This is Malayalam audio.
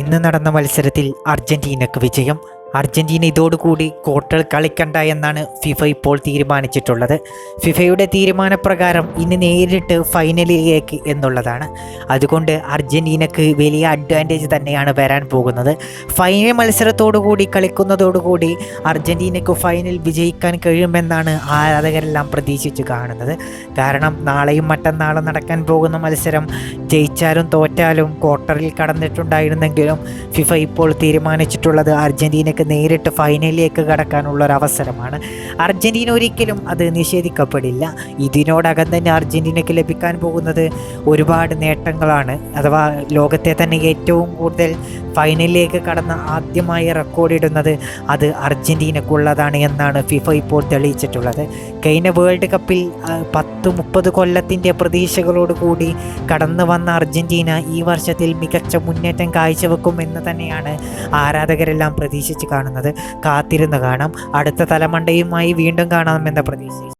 ഇന്ന് നടന്ന മത്സരത്തിൽ അർജന്റീനക്ക് വിജയം. അർജന്റീന ഇതോടുകൂടി ക്വാർട്ടർ കളിക്കണ്ട എന്നാണ് ഫിഫ ഇപ്പോൾ തീരുമാനിച്ചിട്ടുള്ളത്. ഫിഫയുടെ തീരുമാനപ്രകാരം ഇനി നേരിട്ട് ഫൈനലിലേക്ക് എന്നുള്ളതാണ്. അതുകൊണ്ട് അർജന്റീനക്ക് വലിയ അഡ്വാന്റേജ് തന്നെയാണ് വരാൻ പോകുന്നത്. ഫൈനൽ മത്സരത്തോടുകൂടി കളിക്കുന്നതോടുകൂടി അർജന്റീനക്ക് ഫൈനൽ വിജയിക്കാൻ കഴിയുമെന്നാണ് ആരാധകരെല്ലാം പ്രതീക്ഷിച്ച് കാണുന്നത്. കാരണം നാളെയും മറ്റന്നാളും നടക്കാൻ പോകുന്ന മത്സരം ജയിച്ചാലും തോറ്റാലും ക്വാർട്ടറിൽ കടന്നിട്ടുണ്ടായിരുന്നെങ്കിലും ഫിഫ ഇപ്പോൾ തീരുമാനിച്ചിട്ടുള്ളത് അർജന്റീനയ്ക്ക് നേരിട്ട് ഫൈനലിലേക്ക് കടക്കാനുള്ള ഒരു അവസരമാണ് അർജന്റീന ഒരിക്കലും അത് നിഷേധിക്കപ്പെടില്ല. ഇതിനോടകം തന്നെ അർജന്റീനയ്ക്ക് ലഭിക്കാൻ പോകുന്നത് ഒരുപാട് നേട്ടങ്ങളാണ്. അഥവാ ലോകത്തെ തന്നെ ഏറ്റവും കൂടുതൽ ഫൈനലിലേക്ക് കടന്ന ആദ്യമായി റെക്കോർഡിടുന്നത് അത് അർജന്റീനക്കുള്ളതാണ് എന്നാണ് ഫിഫ ഇപ്പോൾ തെളിയിച്ചിട്ടുള്ളത്. കഴിഞ്ഞ വേൾഡ് കപ്പിൽ പത്ത് മുപ്പത് കൊല്ലത്തിന്റെ പ്രതീക്ഷകളോട് കൂടി കടന്നു വന്ന അർജന്റീന ഈ വർഷത്തിൽ മികച്ച മുന്നേറ്റം കാഴ്ചവെക്കും എന്ന് തന്നെയാണ് ആരാധകരെല്ലാം പ്രതീക്ഷിച്ച് കാണുന്നത്. കാത്തിരുന്ന് കാണാം. അടുത്ത തലമണ്ടയുമായി വീണ്ടും കാണാമെന്ന പ്രതീക്ഷ